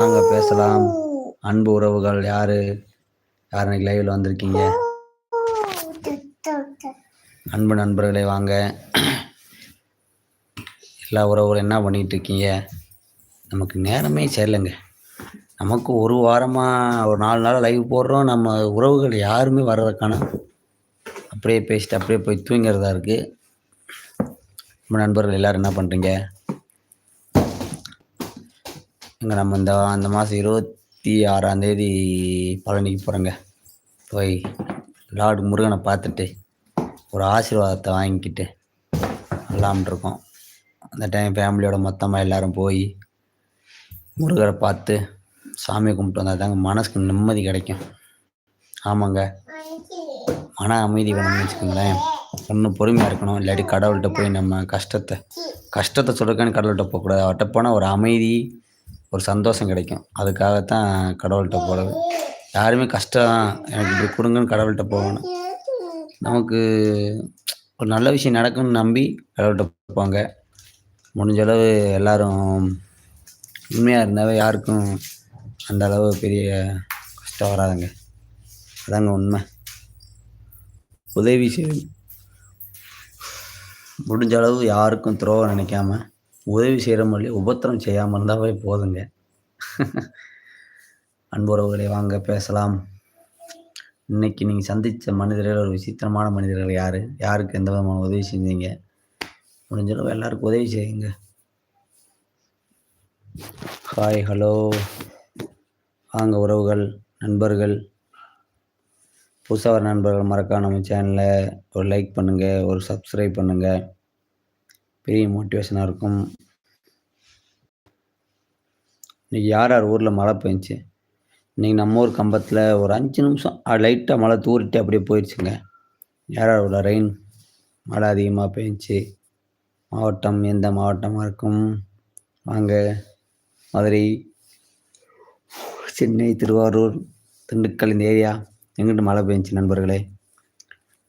வாங்க பேசலாம். அன்பு உறவுகள் யாரு? யார் இன்னைக்கு லைவ்ல வந்திருக்கீங்க? அன்பு நண்பர்களே வாங்க. எல்லா உறவுகளும் என்ன பண்ணிட்டு இருக்கீங்க? நமக்கு நேரமே சரியில்லைங்க. நமக்கு ஒரு வாரமாக ஒரு நாலு நாள் லைவ் போடுறோம். நம்ம உறவுகள் யாருமே வர்றதுக்கான அப்படியே பேசிட்டு அப்படியே போய் தூங்கிறதா இருக்குது நம்ம நண்பர்கள் எல்லோரும் என்ன பண்ணுறீங்க இங்கே நம்ம இந்த அந்த மாதம் இருபத்தி ஆறாம் தேதி பழனிக்கு போகிறோங்க போய் லார்டு முருகனை பார்த்துட்டு ஒரு ஆசீர்வாதத்தை வாங்கிக்கிட்டு வரலாம்னு இருக்கோம். அந்த டைம் ஃபேமிலியோட மொத்தமாக எல்லோரும் போய் முருகரை பார்த்து சாமி கும்பிட்டு வந்தால் தாங்க மனசுக்கு நிம்மதி கிடைக்கும். ஆமாங்க. மன அமைதி வேணும்னு வச்சுக்கோங்களேன். ஒன்றும் பொறுமையாக இருக்கணும். இல்லாட்டி கடவுள்கிட்ட போய் நம்ம கஷ்டத்தை கஷ்டத்தை சொல்கிறக்கான கடவுள்கிட்ட போகக்கூடாது. அவர்கிட்ட போனால் ஒரு அமைதி ஒரு சந்தோஷம் கிடைக்கும். அதுக்காகத்தான் கடவுள்கிட்ட போகிறது யாருமே கஷ்டம் எனக்கு இப்படி கொடுங்கன்னு கடவுள்கிட்ட போகணும். நமக்கு ஒரு நல்ல விஷயம் நடக்கும்னு நம்பி கடவுள்கிட்ட போங்க. முடிஞ்ச அளவு எல்லோரும் உண்மையாக இருந்தாவே யாருக்கும் அந்த அளவு பெரிய கஷ்டம் வராதுங்க. அதாங்க உண்மை. உதவி செய்யும் முடிஞ்ச அளவு யாருக்கும் துரோகம் நினைக்காம உதவி செய்கிற மொழி உபத்திரம் செய்யாமல் இருந்தாவே போதுங்க. அன்புறவுகளை வாங்க பேசலாம். இன்னைக்கு நீங்கள் சந்தித்த மனிதர்கள் ஒரு விசித்திரமான மனிதர்கள் யார்? யாருக்கு எந்த விதமான உதவி செஞ்சீங்க? முடிஞ்சளவு எல்லாருக்கும் உதவி செய்யுங்க. ஹாய் ஹலோ வாங்க உறவுகள் நண்பர்கள். புதுசாக வர நண்பர்கள் மறக்காம நம்ம சேனலை ஒரு லைக் பண்ணுங்கள் ஒரு சப்ஸ்கிரைப் பண்ணுங்கள் பெரிய மோட்டிவேஷனாக இருக்கும். இன்றைக்கி யார் யார் ஊரில் மழை பெஞ்சி இன்றைக்கி நம்ம ஊர் கம்பத்தில் ஒரு அஞ்சு நிமிஷம் லைட்டாக மழை தூரிட்டு அப்படியே போயிடுச்சுங்க யார் யார் ஊரில் ரெயின் மழை அதிகமாக பெஞ்சி மாவட்டம் எந்த மாவட்டமாக இருக்கும்? வாங்க மதுரை சென்னை திருவாரூர் திண்டுக்கல் இந்த ஏரியா எங்கிட்ட மழை பெஞ்சி நண்பர்களே?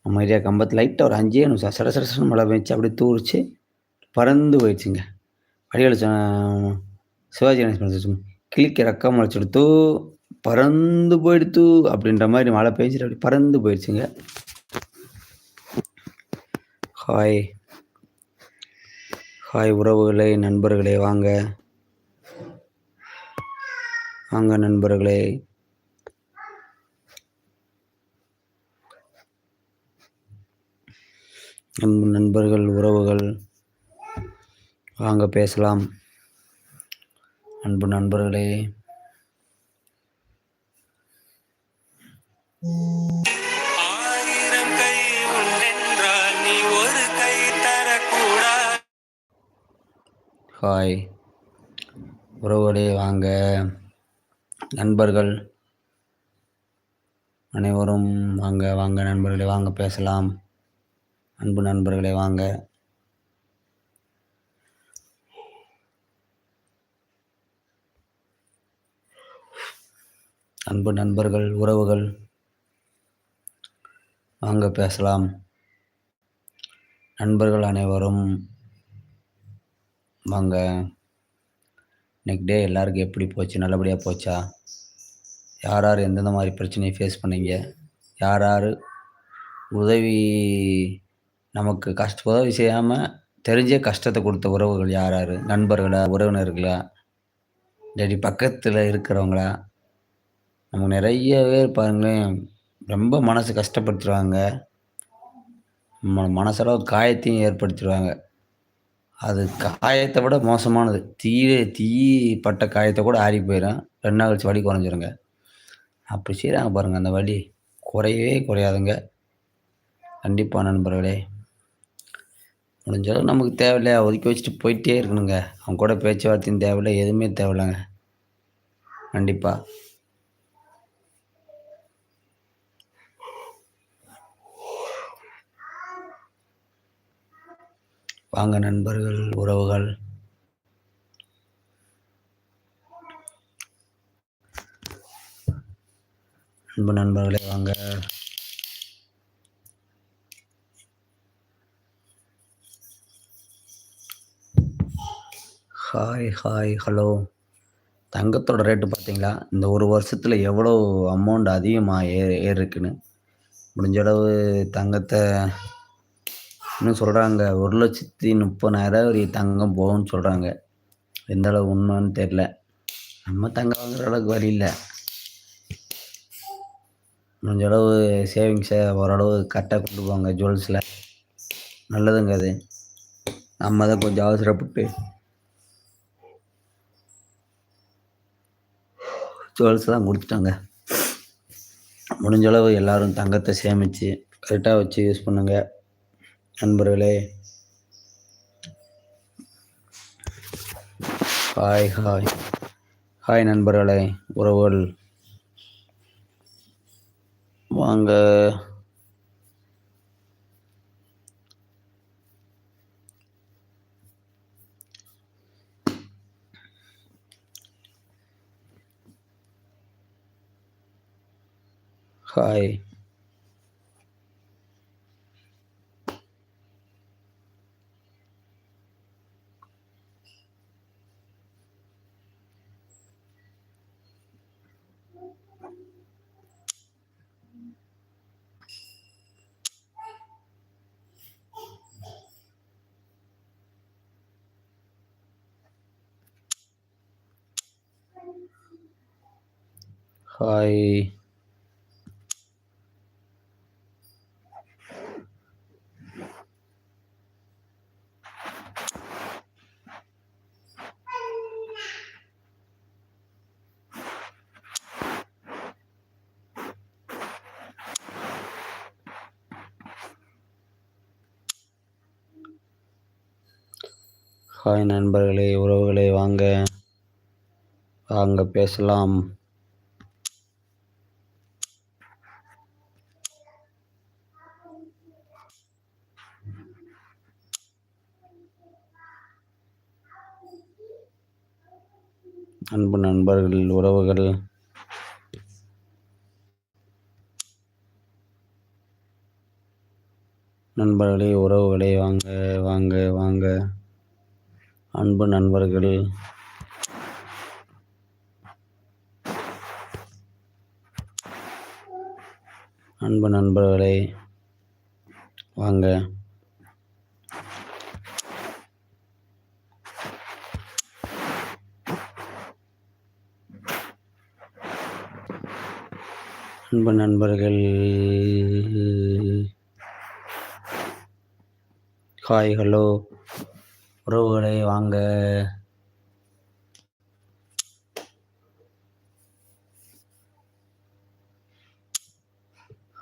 நம்ம ஏரியா கம்பத்தில் லைட்டாக ஒரு அஞ்சே நிமிஷம் சட சட மழை பெஞ்சி அப்படியே தூரிச்சு பறந்து போயிடுச்சுங்க. வடிவேலு சிவாஜி கணேசன் கிளிக்க ரக்கம் முளைச்செடுத்து பறந்து போயிடுத்து அப்படின்ற மாதிரி மழை பெஞ்சிட்டு அப்படி பறந்து போயிடுச்சுங்க. ஹாய். ஹாய் உறவுகளே நண்பர்களே வாங்க. வாங்க நண்பர்களே. நண்பர்கள் உறவுகள் வாங்க பேசலாம். அன்பு நண்பர்களே. ஆயிரம் கை உண்டென்றால் நீ ஒரு கை தரக்கூடா ஹாய். உறவுகளே வாங்க. நண்பர்கள். அனைவரும் வாங்க வாங்க நண்பர்களே வாங்க பேசலாம். அன்பு நண்பர்களே வாங்க. அன்பு நண்பர்கள் உறவுகள் வாங்க பேசலாம். நண்பர்கள் அனைவரும் வாங்க. இன்னைக்கு டே எல்லாருக்கும் எப்படி போச்சு? நல்லபடியாக போச்சா? யார் யார் எந்தெந்த மாதிரி பிரச்சனையை ஃபேஸ் பண்ணீங்க? யார் யார் உதவி நமக்கு கஷ்ட உதவி செய்யாமல் தெரிஞ்சே கஷ்டத்தை கொடுத்த உறவுகள் யார் யார்? நண்பர்களா உறவினர்களா? இல்லாட்டி பக்கத்தில் இருக்கிறவங்களா? நமக்கு நிறைய பேர் பாருங்களேன் ரொம்ப மனசு கஷ்டப்படுத்துகிறாங்க நம்ம மனசளவு காயத்தையும் ஏற்படுத்திடுவாங்க அது காயத்தை விட மோசமானது. தீய தீ பட்ட காயத்தை கூட ஆறி போயிடும் ரெண்டு நாள் கழிச்சு வலி குறைஞ்சிருங்க. அப்படி செய்கிறாங்க பாருங்கள் அந்த வலி. குறையவே குறையாதுங்க. கண்டிப்பாக நண்பர்களே முடிஞ்சளவு நமக்கு தேவையில்லையா ஒதுக்கி வச்சுட்டு போயிட்டே இருக்கணுங்க. அவங்க கூட பேச்சுவார்த்தையும் தேவையில்லை எதுவுமே தேவையில்லைங்க. கண்டிப்பாக வாங்க நண்பர்கள் உறவுகள். அன்பு நண்பர்களே வாங்க. ஹாய் ஹாய் ஹலோ தங்கத்தோட ரேட்டு பார்த்தீங்களா? இந்த ஒரு வருஷத்தில் எவ்வளோ அமௌண்ட் அதிகமாக ஏ ஏறிருக்குன்னு. முடிஞ்ச அளவு தங்கத்தை இன்னும் சொல்கிறாங்க ஒரு லட்சத்தி முப்பதாயிரம் வரைக்கும் தங்கம் போகும்னு சொல்கிறாங்க எந்த அளவு உண்மைன்னு தெரில நம்ம தங்கம் வாங்குற அளவுக்கு வழி இல்லை. முடிஞ்ச அளவு சேவிங்ஸை ஓரளவு கரெக்டாக கொண்டு போங்க ஜுவல்ஸில் நல்லதுங்க அது. நம்ம தான் கொஞ்சம் அவசரப்பட்டு ஜுவல்ஸ் தான் கொடுத்துட்டாங்க. முடிஞ்ச அளவு எல்லாரும் தங்கத்தை சேமித்து கரெக்டாக வச்சு யூஸ் பண்ணுங்க. நண்பர்களே. Hi hi. ஹாய் நண்பர்களே உறவுகள். வாங்க. ஹாய். ஹாய் ஹாய் நண்பர்களே உறவுகளே வாங்க. வாங்க பேசலாம். அன்பு நண்பர்கள் உறவுகள். நண்பர்களே உறவுகளே வாங்க வாங்க வாங்க. அன்பு நண்பர்கள். அன்பு நண்பர்களே வாங்க. அன்பு நண்பர்கள். ஹாய் ஹலோ உறவுகளே வாங்க.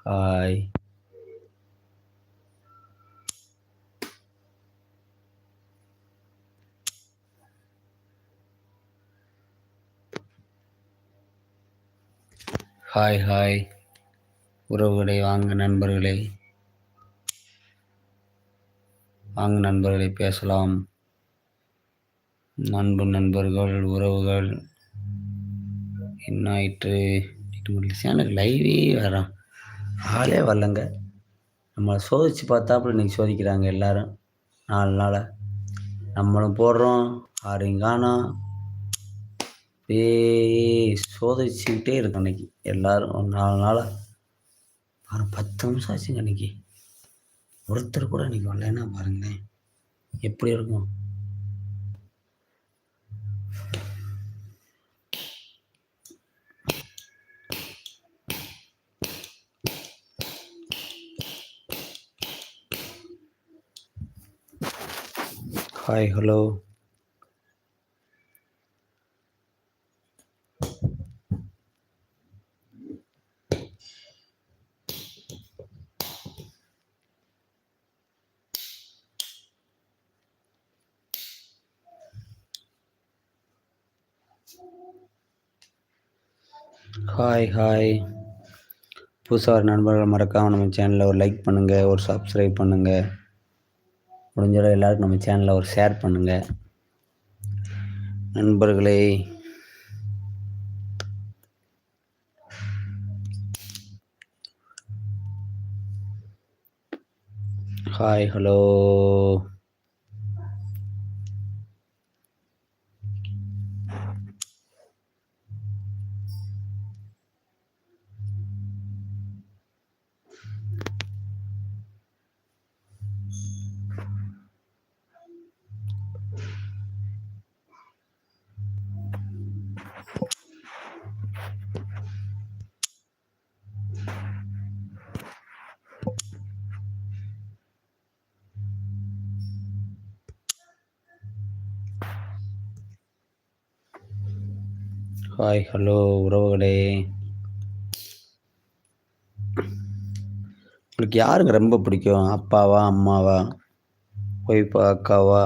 Hi hi hi. உறவுகளை வாங்க நண்பர்களை. வாங்க நண்பர்களை பேசலாம். அன்பு நண்பர்கள் உறவுகள். என்ன ஆயிற்று? எனக்கு லைவே வரான் ஆளே வரலங்க. நம்மளை சோதிச்சு பார்த்தாப்புல இன்னைக்கு சோதிக்கிறாங்க எல்லாரும். நாலு நாளாக நம்மளும் போடுறோம். யாரையும் காணோம். அப்படியே சோதிச்சுக்கிட்டே இருக்கும் அன்னைக்கு. எல்லாரும் ஒரு நாலு நாளாக பாரு பத்து நிமிஷம் ஆச்சுங்க அன்னைக்கு. ஒருத்தர் கூட இன்னைக்கு வரலன்னா பாருங்களேன். எப்படி இருக்கும்? ஹாய் ஹலோ ஹாய் ஹாய் புதுசாக வர நண்பர்கள் மறக்காமல் நம்ம சேனலில் ஒரு லைக் பண்ணுங்கள் ஒரு சப்ஸ்கிரைப் பண்ணுங்கள் முடிஞ்சளவு எல்லாருக்கும் நம்ம சேனலில் ஒரு ஷேர் பண்ணுங்கள் நண்பர்களே. ஹாய் ஹலோ ஹாய் ஹலோ உறவுகளே. உங்களுக்கு யாருக்கு ரொம்ப பிடிக்கும்? அப்பாவா அம்மாவா? ஒய்ஃபா அக்காவா?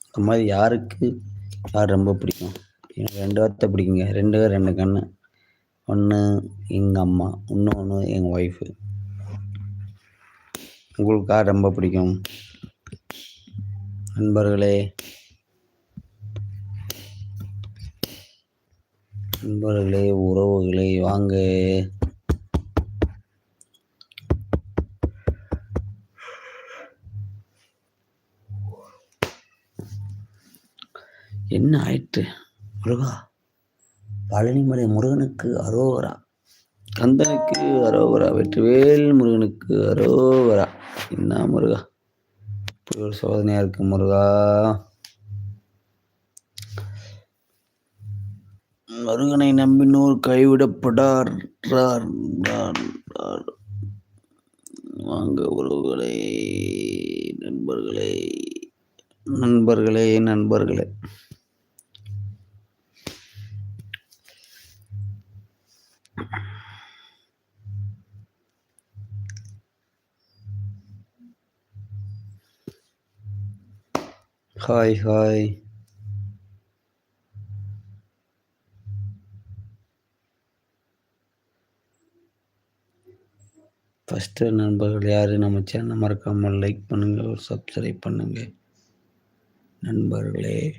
அந்த மாதிரி யாருக்கு யார் ரொம்ப பிடிக்கும்? எனக்கு ரெண்டு வார்த்தை பிடிக்குங்க. ரெண்டு பேர் ரெண்டு கண்ணு. ஒன்று எங்கள் அம்மா இன்னொன்று எங்கள் ஒய்ஃபு உங்களுக்கு யார் ரொம்ப பிடிக்கும்? நண்பர்களே நண்பர்களே உறவுகளே வாங்க. என்ன ஆயிற்று? முருகா பழனிமலை முருகனுக்கு அரோவரா? கந்தனுக்கு அரோவரா? வெற்றிவேல் முருகனுக்கு அரோவரா? என்ன முருகா? இப்படி ஒரு சோதனையாக இருக்கு முருகா. முருகனை நம்பினோர் கைவிடப்படார். வாங்க உறவுகளே நண்பர்களே நண்பர்களே நண்பர்களே. Hi hi. ஃபஸ்ட்டு நண்பர்கள் யார்? நம்ம சேனல் மறக்காமல் லைக் பண்ணுங்கள் ஒரு சப்ஸ்கிரைப் பண்ணுங்கள் நண்பர்களே.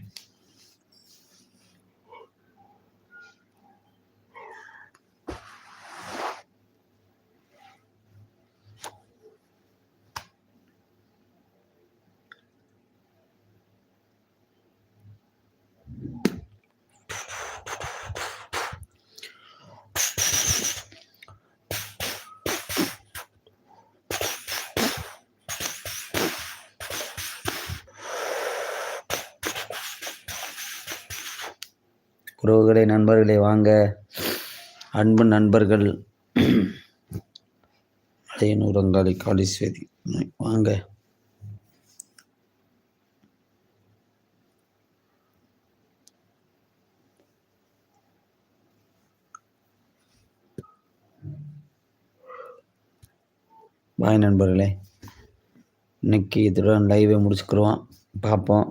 உறவுகளை நண்பர்களை வாங்க அன்பு நண்பர்கள் அலையனூர் அங்காளி காளீஸ்வரி வாங்க. பாய் நண்பர்களே இன்னைக்கு இதுடன் லைவை முடிச்சுக்கிறோம் பார்ப்போம்.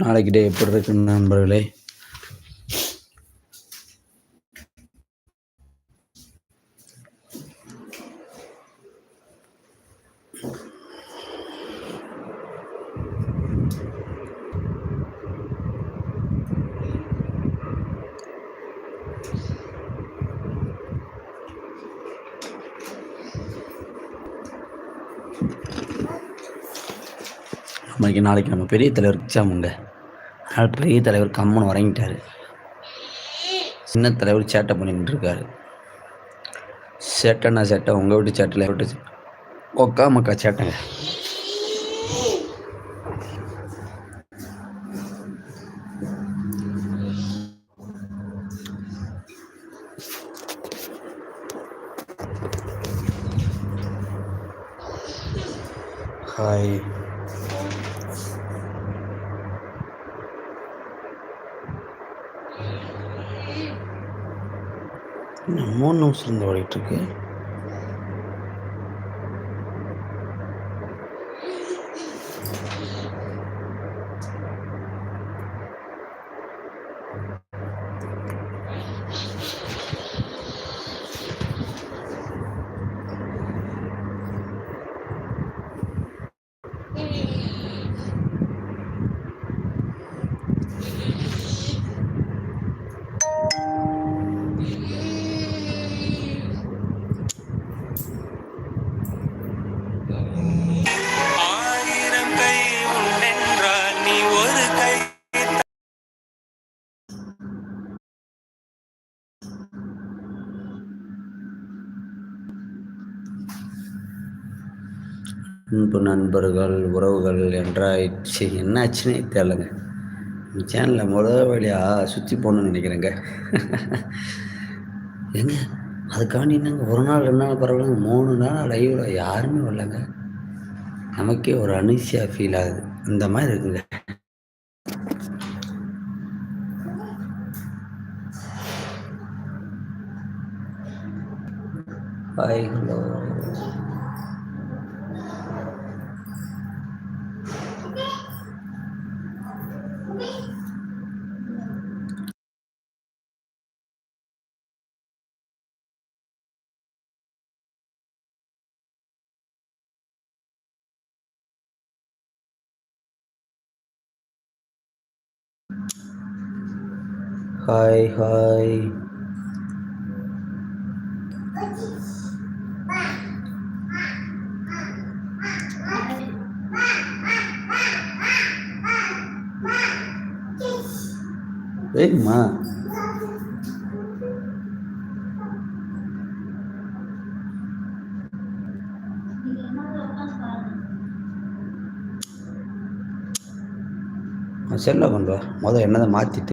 நாளைக்கு டே எப்படி இருக்கு நண்பர்களே? நாளைக்கு நாளைக்கு நம்ம பெரிய தலைவர் எக்ஸாமுங்க அதனால் பெரிய தலைவர் கம்முன்னு உறங்கிட்டாரு. சின்ன தலைவர் சேட்டை பண்ணிட்டு இருக்காரு. சேட்டைண்ணா சேட்டை உங்கள் வீட்டு சேட்டில் விட்டு ஒக்கா மக்கா சேட்டைங்க ஹாய் இன்னும் மூணு நிமிஷம் இருந்து ஓடிட்டு அன்பு நண்பர்கள் உறவுகள் என்றாயிடுச்சு என்னாச்சுன்னே தெரிலங்க இந்த சேனலில் முதல் வழியாக சுற்றி போகணுன்னு நினைக்கிறேங்க. எங்க அதுக்காண்டி என்னங்க ஒரு நாள் ரெண்டு நாள் பரவாயில்லங்க. மூணு நாள் லைவில் யாருமே வரலங்க. நமக்கே ஒரு அனிசியாக ஃபீல் ஆகுது. இந்த மாதிரி இருக்குங்க. ஹாய் ஹலோ ஹாய் ஹாய் ஏய்மா செல்ல வா. முதல் என்னதை மாற்றிட்டு